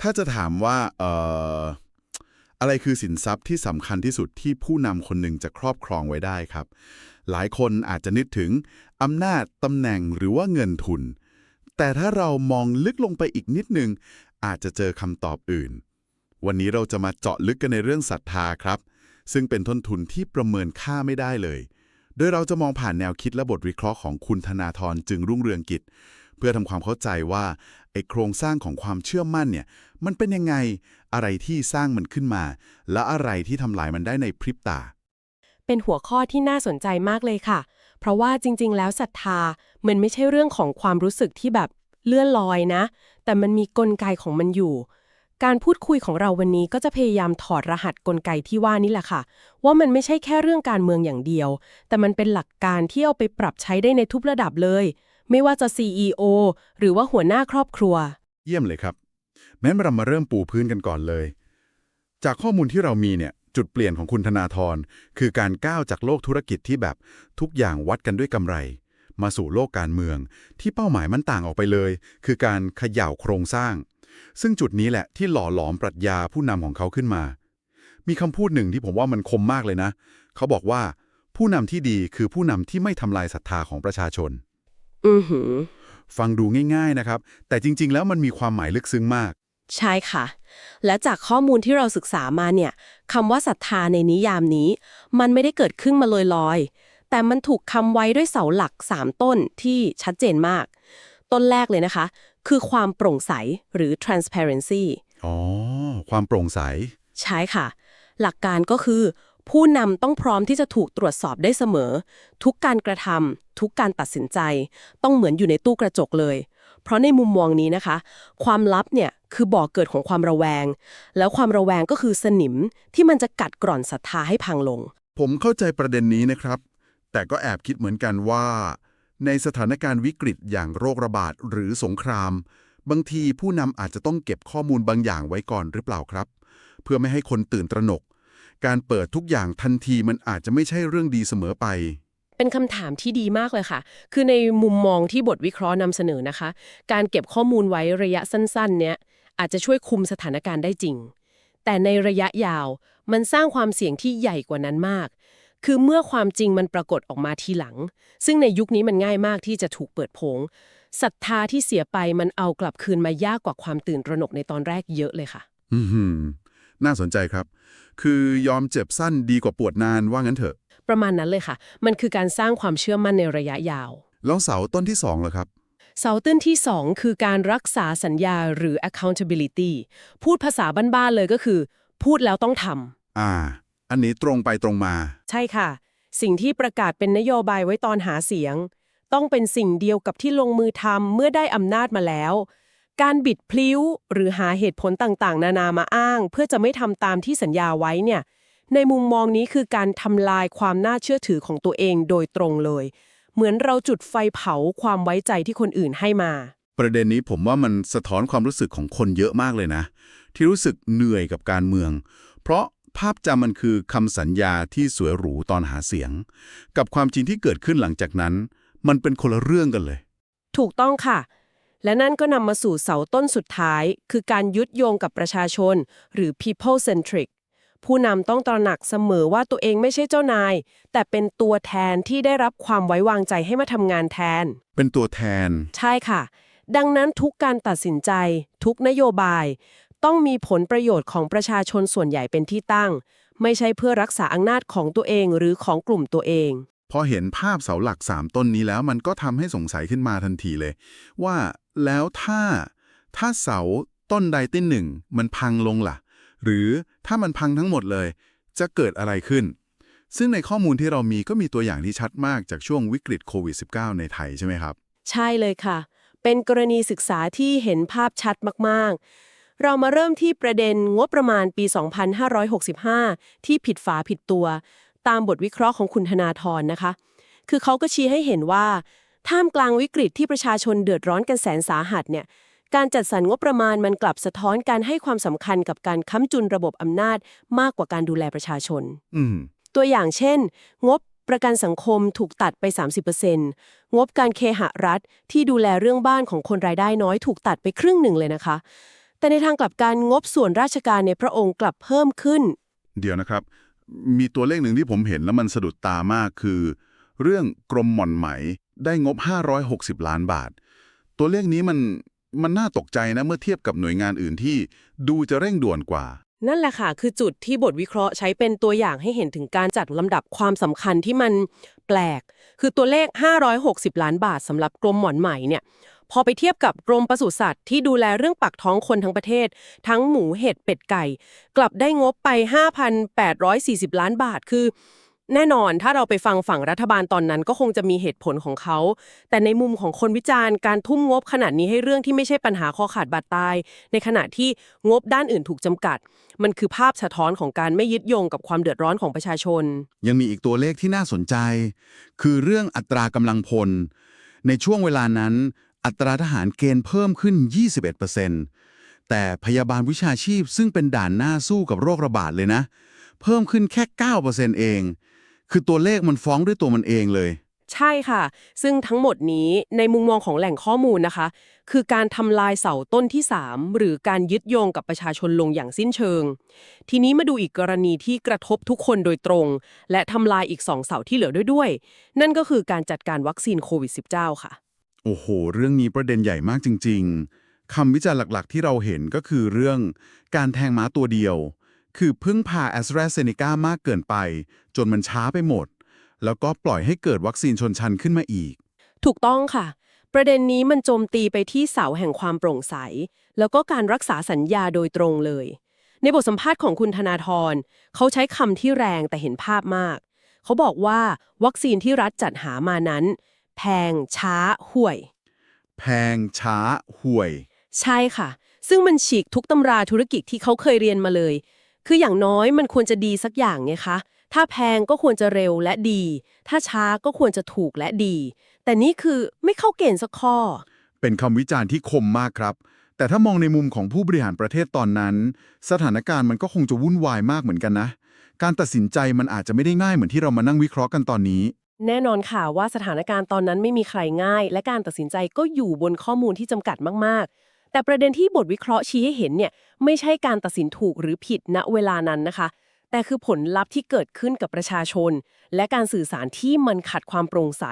ถ้าจะถามว่าเอ่ออะไรคือสินทรัพย์ที่สำคัญที่สุดที่ผู้นำคนหนึ่งจะครอบครองไว้ได้ครับ หลายคนอาจจะนึกถึงอำนาจตำแหน่งหรือว่าเงินทุน แต่ถ้าเรามองลึกลงไปอีกนิดนึง อาจจะเจอคำตอบอื่น วันนี้เราจะมาเจาะลึกกันในเรื่องศรัทธาครับ ซึ่งเป็นต้นทุนที่ประเมินค่าไม่ได้เลย โดยเราจะมองผ่านแนวคิดและบทวิเคราะห์ของคุณธนาธรจึงรุ่งเรืองกิจ เพื่อทำความเข้าใจว่าไอโครงสร้างของความเชื่อมั่นเนี่ยมันเป็นยังไงอะไรที่สร้างมันขึ้นมา และอะไรที่ทำลายมันได้ในพริบตา เป็นหัวข้อที่น่าสนใจมากเลยค่ะ เพราะว่าจริง ๆ แล้วศรัทธามันไม่ใช่เรื่องของความรู้สึกที่แบบเลื่อนลอยนะ แต่มันมีกลไกของมันอยู่ การพูดคุยของเราวันนี้ก็จะพยายามถอดรหัสกลไกที่ว่านี่แหละค่ะ ว่ามันไม่ใช่แค่เรื่องการเมืองอย่างเดียว แต่มันเป็นหลักการที่เอาไปปรับใช้ได้ในทุกระดับเลย ไม่ว่าจะ CEO หรือว่าหัวหน้าครอบครัว เยี่ยมเลยครับแม้นเรามาเริ่มปูพื้นกันก่อนเลย จากข้อมูลที่เรามีเนี่ยจุดเปลี่ยนของคุณธนาธรคือการก้าวจากโลกธุรกิจที่แบบทุกอย่างวัดกันด้วยกำไร มาสู่โลกการเมือง ที่เป้าหมายมันต่างออกไปเลย คือการเขย่าโครงสร้าง ซึ่งจุดนี้แหละที่หล่อหลอมปรัชญาผู้นำของเขาขึ้นมา มีคำพูดหนึ่งที่ผมว่ามันคมมากเลยนะ เขาบอกว่า ผู้นำที่ดีคือผู้นำที่ไม่ทำลายศรัทธาของประชาชน อือหือ ฟังดูง่ายๆนะครับ แต่จริง ๆ แล้วมันมีความหมายลึกซึ้งมาก ใช่ค่ะ และจากข้อมูลที่เราศึกษามาเนี่ยคำว่าศรัทธาในนิยามนี้ มันไม่ได้เกิดขึ้นมาลอยๆ แต่มันถูกคำไว้ด้วยเสาหลัก 3 ต้นที่ชัดเจนมาก ต้นแรกเลยนะคะ คือความโปร่งใสหรือ transparency อ๋อ ความโปร่งใส ใช่ค่ะ หลักการก็คือ ผู้นำต้องพร้อมที่จะถูกตรวจสอบได้เสมอ ทุกการกระทำทุกการตัดสินใจ ต้องเหมือนอยู่ในตู้กระจกเลย เพราะในมุมมองนี้นะคะ ความลับเนี่ยคือบ่อกเกิดของความระแวง แล้วความระแวงก็คือสนิมที่มันจะกัดกร่อนศรัทธาให้พังลง ผมเข้าใจประเด็นนี้นะครับ แต่ก็แอบคิดเหมือนกันว่า ในสถานการณ์วิกฤตอย่างโรคระบาดหรือสงคราม บางทีผู้นำอาจจะต้องเก็บข้อมูลบางอย่างไว้ก่อนหรือเปล่าครับ เพื่อไม่ให้คนตื่นตระหนก การเปิดทุกอย่างทันทีมันอาจจะไม่ใช่เรื่องดีเสมอไป เป็นคำถามที่ดีมากเลยค่ะ คือในมุมมองที่บทวิเคราะห์นำเสนอนะคะ การเก็บข้อมูลไว้ระยะสั้นๆ เนี่ยอาจจะช่วยคุมสถานการณ์ได้จริง แต่ในระยะยาวมันสร้างความเสี่ยงที่ใหญ่กว่านั้นมาก คือเมื่อความจริงมันปรากฏออกมาทีหลัง ซึ่งในยุคนี้มันง่ายมากที่จะถูกเปิดโผงศรัทธาที่เสียไปมันเอากลับคืนมายากกว่าความตื่นตระหนกในตอนแรกเยอะเลยค่ะ อือหือ น่าสนใจครับ คือยอมเจ็บสั้นดีกว่าปวดนานว่างั้นเถอะ ประมาณนั้นเลยค่ะ มันคือการสร้างความเชื่อมั่นในระยะยาว แล้วเสาต้นที่สองเหรอครับเสาตื้นที่ 2 คือการรักษาสัญญาหรือ accountability พูดภาษาบ้านๆเลยก็คือ พูดแล้วต้องทอ่า อันนี้ตรงไปตรงมาำใช่ค่ะ สิ่งที่ประกาศเป็นนโยบายไว้ตอนหาเสียง ต้องเป็นสิ่งเดียวกับที่ลงมือทำเมื่อได้อำนาจมาแล้ว การบิดพลิ้ว หรือหาเหตุผลต่างๆ นานามาอ้าง เพื่อจะไม่ทำตามที่สัญญาไว้เนี่ย ในมุมมองนี้คือการทำลายความน่าเชื่อถือของตัวเองโดยตรงเลย เหมือนเราจุดไฟเผาความไว้ใจที่คนอื่นให้มา ประเด็นนี้ผมว่ามันสะท้อนความรู้สึกของคนเยอะมากเลยนะ ที่รู้สึกเหนื่อยกับการเมือง เพราะภาพจำมันคือคำสัญญาที่สวยหรูตอนหาเสียง กับความจริงที่เกิดขึ้นหลังจากนั้น มันเป็นคนละเรื่องกันเลย ถูกต้องค่ะ และนั่นก็นำมาสู่เสาต้นสุดท้าย คือการยึดโยงกับประชาชน หรือ people centric ผู้นำต้องตระหนักเสมอว่าตัวเองไม่ใช่เจ้านาย แต่เป็นตัวแทนที่ได้รับความไว้วางใจให้มาทำงานแทน เป็นตัวแทน ใช่ค่ะ ดังนั้นทุกการตัดสินใจ ทุกนโยบาย ต้องมีผลประโยชน์ของประชาชนส่วนใหญ่เป็นที่ตั้ง ไม่ใช่เพื่อรักษาอำนาจของตัวเองหรือของกลุ่มตัวเอง พอเห็นภาพเสาหลักสามต้นนี้แล้วมันก็ทำให้สงสัยขึ้นมาทันทีเลย ว่าแล้วถ้าถ้าเสาต้นใดต้นหนึ่ง มันพังลงล่ะ หรือถ้ามันพังทั้งหมดเลย จะเกิดอะไรขึ้น ซึ่งในข้อมูลที่เรามีก็มีตัวอย่างที่ชัดมากจากช่วงวิกฤตโควิด -19 ในไทยใช่ไหมครับ ใช่เลยค่ะ เป็นกรณีศึกษาที่เห็นภาพชัดมาก ๆ เรามาเริ่มที่ประเด็นงบประมาณปี 2565 ที่ผิดฝาผิดตัว ตามบทวิเคราะห์ของคุณธนาธรนะคะ คือเขาก็ชี้ให้เห็นว่า ท่ามกลางวิกฤตที่ประชาชนเดือดร้อนกันแสนสาหัสเนี่ยการจัดสรรงบประมาณมันกลับสะท้อนการให้ความสำคัญกับการค้ำจุนระบบอำนาจมากกว่าการดูแลประชาชนอืมตัวอย่างเช่น งบประกันสังคมถูกตัดไป 30%งบการเคหะรัฐที่ดูแลเรื่องบ้านของคนรายได้น้อยถูกตัดไปครึ่งหนึ่งเลยนะคะ แต่ในทางกลับกันงบส่วนราชการในพระองค์กลับเพิ่มขึ้น เดี๋ยวนะครับ มีตัวเลขหนึ่งที่ผมเห็นแล้วมันสะดุดตามากคือ เรื่องกรมหม่อนไหมได้งบ 560 ล้านบาท ตัวเลขนี้มันมันน่าตกใจนะเมื่อเทียบกับหน่วยงานอื่นที่ดูจะเร่งด่วนกว่า นั่นแหละค่ะ คือจุดที่บทวิเคราะห์ใช้เป็นตัวอย่างให้เห็นถึงการจัดลำดับความสำคัญที่มันแปลก คือตัวเลข 560 ล้านบาทสำหรับกรมหมอนไหมเนี่ย พอไปเทียบกับกรมปศุสัตว์ที่ดูแลเรื่องปากท้องคนทั้งประเทศ ทั้งหมูเห็ดเป็ดไก่ กลับได้งบไป 5,840 ล้านบาทคือ แน่นอนถ้าเราไปฟังฝั่งรัฐบาลตอนนั้นก็คงจะมีเหตุผลของเขา แต่ในมุมของคนวิจารณ์การทุ่มงบขนาดนี้ให้เรื่องที่ไม่ใช่ปัญหาคอขาดบาดตาย ในขณะที่งบด้านอื่นถูกจำกัด มันคือภาพสะท้อนของการไม่ยึดโยงกับความเดือดร้อนของประชาชน ยังมีอีกตัวเลขที่น่าสนใจ คือเรื่องอัตรากำลังพล ในช่วงเวลานั้น อัตราทหารเกณฑ์เพิ่มขึ้น 21%แต่พยาบาลวิชาชีพซึ่งเป็นด่านหน้าสู้กับโรคระบาดเลยนะ เพิ่มขึ้นแค่ 9%เอง คือตัวเลขมันฟ้องด้วยตัวมันเองเลย ใช่ค่ะ ซึ่งทั้งหมดนี้ในมุมมองของแหล่งข้อมูลนะคะ คือการทำลายเสาต้นที่ 3 หรือการยึดโยงกับประชาชนลงอย่างสิ้นเชิง ทีนี้มาดูอีกกรณีที่กระทบทุกคนโดยตรง และทำลายอีกสองเสาที่เหลือด้วยด้วย นั่นก็คือการจัดการวัคซีนโควิด -19 ค่ะ โอ้โห เรื่องนี้ประเด็นใหญ่มากจริง ๆคำวิจารณ์หลักๆ ที่เราเห็นก็คือเรื่องการแทงม้าตัวเดียว คือพึ่งพาแอสตราเซเนกามากเกินไป จนมันช้าไปหมด แล้วก็ปล่อยให้เกิดวัคซีนชนชันขึ้นมาอีก ถูกต้องค่ะ ประเด็นนี้มันโจมตีไปที่เสาแห่งความโปร่งใส แล้วก็การรักษาสัญญาโดยตรงเลย ในบทสัมภาษณ์ของคุณธนาธรเขาใช้คำที่แรงแต่เห็นภาพมาก เขาบอกว่าวัคซีนที่รัฐจัดหามานั้น แพงช้าห่วย แพงช้าห่วย ใช่ค่ะ ซึ่งมันฉีกทุกตำราธุรกิจที่เขาเคยเรียนมาเลย คืออย่างน้อยมันควรจะดีสักอย่างไงคะ ถ้าแพงก็ควรจะเร็วและดี ถ้าช้าก็ควรจะถูกและดี แต่นี่คือไม่เข้าเกณฑ์สักข้อ เป็นคำวิจารณ์ที่คมมากครับ แต่ถ้ามองในมุมของผู้บริหารประเทศตอนนั้น สถานการณ์มันก็คงจะวุ่นวายมากเหมือนกันนะ การตัดสินใจมันอาจจะไม่ได้ง่ายเหมือนที่เรามานั่งวิเคราะห์กันตอนนี้ แน่นอนค่ะว่าสถานการณ์ตอนนั้นไม่มีใครง่าย และการตัดสินใจก็อยู่บนข้อมูลที่จำกัดมากๆ แต่ประเด็นที่บทวิเคราะห์ชี้ให้เห็นเนี่ยไม่ใช่การตัดสินถูกหรือผิดณเวลานั้นนะคะ แต่คือผลลัพธ์ที่เกิดขึ้นกับประชาชน และการสื่อสารที่มันขัดความโปร่งใส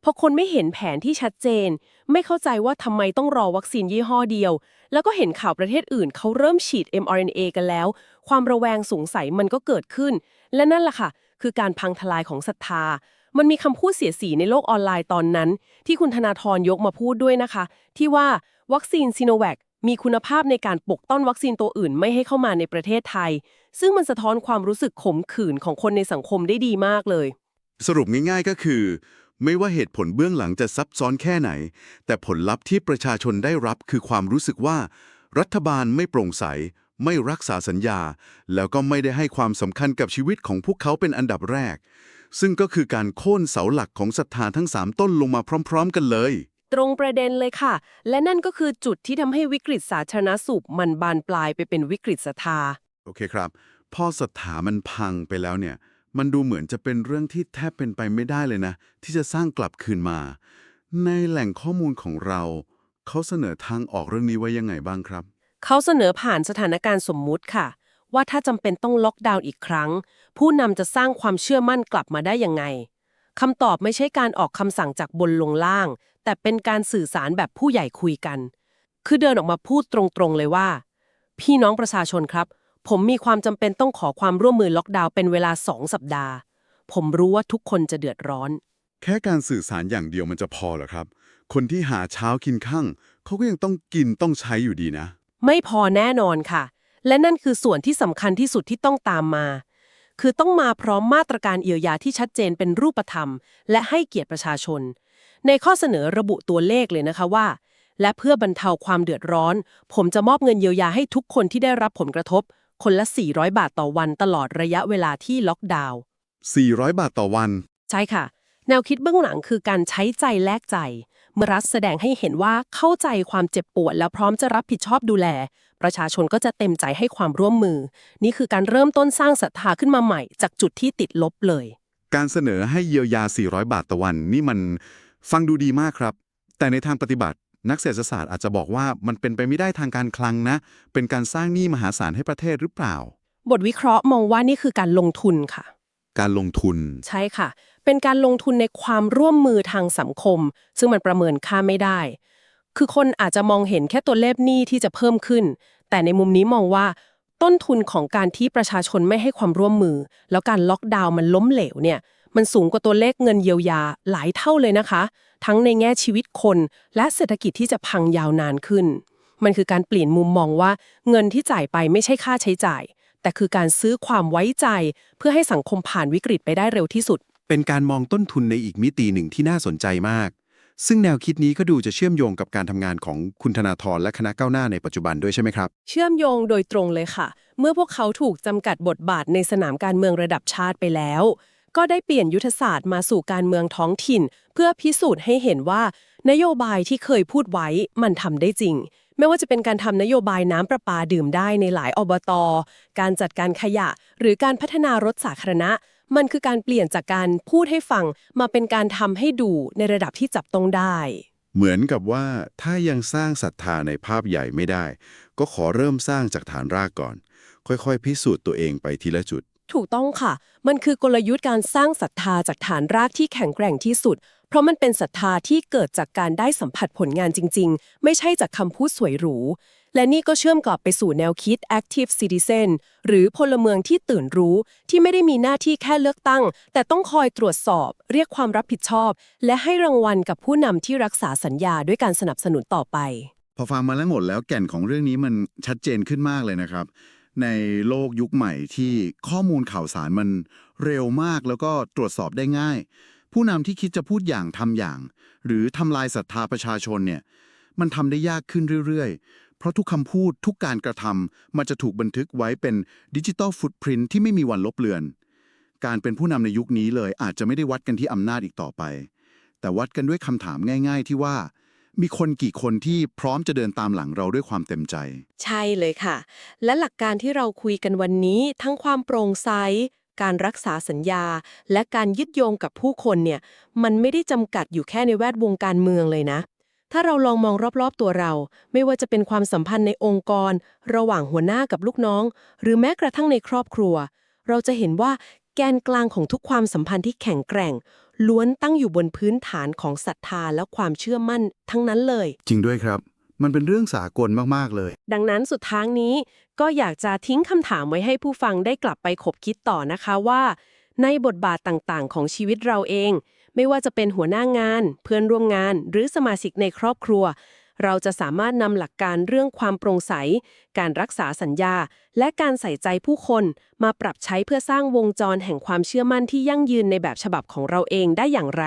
เพราะคนไม่เห็นแผนที่ชัดเจน ไม่เข้าใจว่าทำไมต้องรอวัคซีนยี่ห้อเดียว แล้วก็เห็นข่าวประเทศอื่นเขาเริ่มฉีด mRNA กันแล้ว ความระแวงสงสัยมันก็เกิดขึ้น และนั่นแหละค่ะ คือการพังทลายของศรัทธา มันมีคำพูดเสียสีในโลกออนไลน์ตอนนั้น ที่คุณธนาธรยกมาพูดด้วยนะคะ ที่ว่าวัคซีนซีโนแวคมีคุณภาพในการปกต้อนวัคซีนตัวอื่นไม่ให้เข้ามาในประเทศไทย ซึ่งมันสะท้อนความรู้สึกขมขื่นของคนในสังคมได้ดีมากเลย สรุปง่ายๆก็คือ ไม่ว่าเหตุผลเบื้องหลังจะซับซ้อนแค่ไหน แต่ผลลัพธ์ที่ประชาชนได้รับคือความรู้สึกว่า รัฐบาลไม่โปร่งใส ไม่รักษาสัญญา แล้วก็ไม่ได้ให้ความสำคัญกับชีวิตของพวกเขาเป็นอันดับแรก ซึ่งก็คือการโค่นเสาหลักของศรัทธาทั้งสามต้นลงมาพร้อม ๆ กันเลย ตรงประเด็นเลยค่ะ และนั่นก็คือจุดที่ทำให้วิกฤตสาธารณสุขมันบานปลายไปเป็นวิกฤตศรัทธา โอเคครับ พอศรัทธามันพังไปแล้วเนี่ย มันดูเหมือนจะเป็นเรื่องที่แทบเป็นไปไม่ได้เลยนะ ที่จะสร้างกลับคืนมา ในแหล่งข้อมูลของเรา เขาเสนอทางออกเรื่องนี้ไว้ยังไงบ้างครับ เขาเสนอผ่านสถานการณ์สมมุติค่ะ ว่าถ้าจำเป็นต้องล็อกดาวน์อีกครั้ง ผู้นำจะสร้างความเชื่อมั่นกลับมาได้ยังไงคำตอบไม่ใช่การออกคำสั่งจากบนลงล่าง แต่เป็นการสื่อสารแบบผู้ใหญ่คุยกัน คือเดินออกมาพูดตรงๆเลยว่า พี่น้องประชาชนครับ ผมมีความจำเป็นต้องขอความร่วมมือล็อกดาวน์เป็นเวลาสองสัปดาห์ ผมรู้ว่าทุกคนจะเดือดร้อน แค่การสื่อสารอย่างเดียวมันจะพอเหรอครับ คนที่หาเช้ากินข้างเขาก็ยังต้องกินต้องใช้อยู่ดีนะ ไม่พอแน่นอนค่ะ และนั่นคือส่วนที่สำคัญที่สุดที่ต้องตามมา คือต้องมาพร้อมมาตรการเยียวยาที่ชัดเจนเป็นรูปธรรม และให้เกียรติประชาชน ในข้อเสนอระบุตัวเลขเลยนะคะว่า และเพื่อบรรเทาความเดือดร้อน ผมจะมอบเงินเยียวยาให้ทุกคนที่ได้รับผลกระทบ คนละ 400 บาทต่อวันตลอดระยะเวลาที่ล็อกดาวน์ 400 บาทต่อวัน ใช่ค่ะ แนวคิดเบื้องหลังคือการใช้ใจแลกใจ เมื่อรัฐแสดงให้เห็นว่าเข้าใจความเจ็บปวด แล้วพร้อมจะรับผิดชอบดูแล ประชาชนก็จะเต็มใจให้ความร่วมมือ นี่คือการเริ่มต้นสร้างศรัทธาขึ้นมาใหม่ จากจุดที่ติดลบเลย การเสนอให้เยียวยา 400 บาทต่อวัน นี่มันฟังดูดีมากครับ แต่ในทางปฏิบัติ นักเศรษฐศาสตร์อาจจะบอกว่ามันเป็นไปไม่ได้ทางการคลังนะ เป็นการสร้างหนี้มหาศาลให้ประเทศหรือเปล่า บทวิเคราะห์มองว่านี่คือการลงทุนค่ะ การลงทุน ใช่ค่ะ เป็นการลงทุนในความร่วมมือทางสังคม ซึ่งมันประเมินค่าไม่ได้ คือคนอาจจะมองเห็นแค่ตัวเลขหนี้ที่จะเพิ่มขึ้น แต่ในมุมนี้มองว่า ต้นทุนของการที่ประชาชนไม่ให้ความร่วมมือ แล้วการล็อกดาวน์มันล้มเหลวเนี่ยมันสูงกว่าตัวเลขเงินเยียวยาหลายเท่าเลยนะคะ ทั้งในแง่ชีวิตคน และเศรษฐกิจที่จะพังยาวนานขึ้น มันคือการเปลี่ยนมุมมองว่า เงินที่จ่ายไปไม่ใช่ค่าใช้จ่าย แต่คือการซื้อความไว้ใจ เพื่อให้สังคมผ่านวิกฤตไปได้เร็วที่สุด เป็นการมองต้นทุนในอีกมิติหนึ่งที่น่าสนใจมาก ซึ่งแนวคิดนี้ก็ดูจะเชื่อมโยงกับการทำงานของคุณธนาธรและคณะก้าวหน้าในปัจจุบันด้วยใช่ไหมครับ เชื่อมโยงโดยตรงเลยค่ะ เมื่อพวกเขาถูกจำกัดบทบาทในสนามการเมืองระดับชาติไปแล้ว ก็ได้เปลี่ยนยุทธศาสตร์มาสู่การเมืองท้องถิ่น เพื่อพิสูจน์ให้เห็นว่า นโยบายที่เคยพูดไว้มันทำได้จริงไม่ว่าจะเป็นการทำนโยบายน้ำประปาดื่มได้ในหลายอบต การจัดการขยะ หรือการพัฒนารถสาธารณะ มันคือการเปลี่ยนจากการพูดให้ฟังมาเป็นการทำให้ดูในระดับที่จับต้องได้ เหมือนกับว่าถ้ายังสร้างศรัทธาในภาพใหญ่ไม่ได้ ก็ขอเริ่มสร้างจากฐานรากก่อน ค่อยๆ พิสูจน์ตัวเองไปทีละจุด ถูกต้องค่ะ มันคือกลยุทธ์การสร้างศรัทธาจากฐานรากที่แข็งแกร่งที่สุด เพราะมันเป็นศรัทธาที่เกิดจากการได้สัมผัสผลงานจริง ๆ ไม่ใช่จากคำพูดสวยหรู และนี่ก็เชื่อมกลับไปสู่แนวคิด active citizen หรือพลเมืองที่ตื่นรู้ที่ไม่ได้มีหน้าที่แค่เลือกตั้ง แต่ต้องคอยตรวจสอบ เรียกความรับผิดชอบ และให้รางวัลกับผู้นำที่รักษาสัญญาด้วยการสนับสนุนต่อไป พอฟังมาแล้วหมดแล้วแก่นของเรื่องนี้มันชัดเจนขึ้นมากเลยนะครับ ในโลกยุคใหม่ที่ข้อมูลข่าวสารมันเร็วมากแล้วก็ตรวจสอบได้ง่าย ผู้นำที่คิดจะพูดอย่างทำอย่าง หรือทำลายศรัทธาประชาชนเนี่ยมันทำได้ยากขึ้นเรื่อยๆ เพราะทุกคำพูดทุกการกระทำมันจะถูกบันทึกไว้เป็นดิจิตอลฟุตพิ้นที่ไม่มีวันลบเลือน การเป็นผู้นำในยุคนี้เลยอาจจะไม่ได้วัดกันที่อำนาจอีกต่อไป แต่วัดกันด้วยคำถามง่าย ๆ ที่ว่ามีคนกี่คนที่พร้อมจะเดินตามหลังเราด้วยความเต็มใจ ใช่เลยค่ะ และหลักการที่เราคุยกันวันนี้ ทั้งความโปร่งใส การรักษาสัญญา และการยึดโยงกับผู้คนเนี่ย มันไม่ได้จำกัดอยู่แค่ในแวดวงการเมืองเลยนะ ถ้าเราลองมองรอบๆตัวเรา ไม่ว่าจะเป็นความสัมพันธ์ในองค์กร ระหว่างหัวหน้ากับลูกน้อง หรือแม้กระทั่งในครอบครัว เราจะเห็นว่าแกนกลางของทุกความสัมพันธ์ที่แข็งแกร่ง ล้วนตั้งอยู่บนพื้นฐานของศรัทธาและความเชื่อมั่นทั้งนั้นเลย จริงด้วยครับ มันเป็นเรื่องสากลมาก ๆ เลย ดังนั้นสุดท้ายนี้ก็อยากจะทิ้งคำถามไว้ให้ผู้ฟังได้กลับไปขบคิดต่อนะคะว่า ในบทบาทต่างๆ ของชีวิตเราเอง ไม่ว่าจะเป็นหัวหน้างาน เพื่อนร่วมงาน หรือสมาชิกในครอบครัว เราจะสามารถนำหลักการเรื่องความโปร่งใส การรักษาสัญญา และการใส่ใจผู้คนมาปรับใช้เพื่อสร้างวงจรแห่งความเชื่อมั่นที่ยั่งยืนในแบบฉบับของเราเองได้อย่างไร